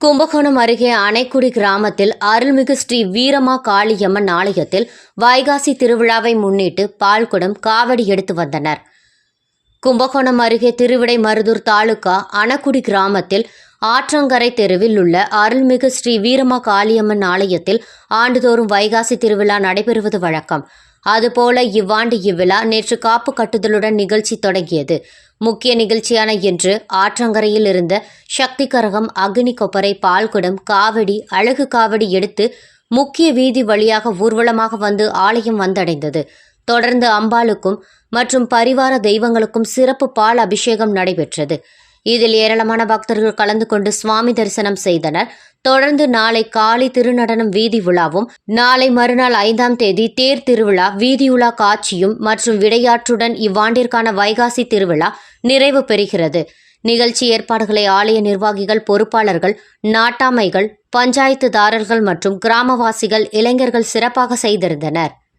கும்பகோணம் அருகே அணைக்குடி கிராமத்தில் அருள்மிகு ஸ்ரீ வீரமா காளியம்மன் ஆலயத்தில் வைகாசி திருவிழாவை முன்னிட்டு பால்குடம் காவடி எடுத்து வந்தனர். கும்பகோணம் அருகே திருவிடை மருதூர் தாலுகா அணக்குடி கிராமத்தில் ஆற்றங்கரை தெருவில் உள்ள அருள்மிகு ஸ்ரீ வீரமா காளியம்மன் ஆலயத்தில் ஆண்டுதோறும் வைகாசி திருவிழா நடைபெறுவது வழக்கம். அதுபோல இவ்வாண்டு இவ்விழா நேற்று காப்பு கட்டுதலுடன் நிகழ்ச்சி தொடங்கியது. முக்கிய நிகழ்ச்சியான இன்று ஆற்றங்கரையில் இருந்த சக்தி கரகம் அக்னி கொப்பரை பால்குடம் காவடி அழகு காவடி எடுத்து முக்கிய வீதி வழியாக ஊர்வலமாக வந்து ஆலயம் வந்தடைந்தது. தொடர்ந்து அம்பாளுக்கும் மற்றும் பரிவார தெய்வங்களுக்கும் சிறப்பு பால் அபிஷேகம் நடைபெற்றது. இதில் ஏராளமான பக்தர்கள் கலந்து கொண்டு சுவாமி தரிசனம் செய்தனர். தொடர்ந்து நாளை காலை திருநடனம் வீதி விழாவும் நாளை மறுநாள் ஐந்தாம் தேதி தேர் திருவிழா வீதியுலா காட்சியும் மற்றும் விடையாற்றுடன் இவ்வாண்டிற்கான வைகாசி திருவிழா நிறைவு பெறுகிறது. நிகழ்ச்சி ஏற்பாடுகளை ஆலய நிர்வாகிகள் பொறுப்பாளர்கள் நாட்டாமைகள் பஞ்சாயத்துதாரர்கள் மற்றும் கிராமவாசிகள் இளைஞர்கள் சிறப்பாக செய்திருந்தனர்.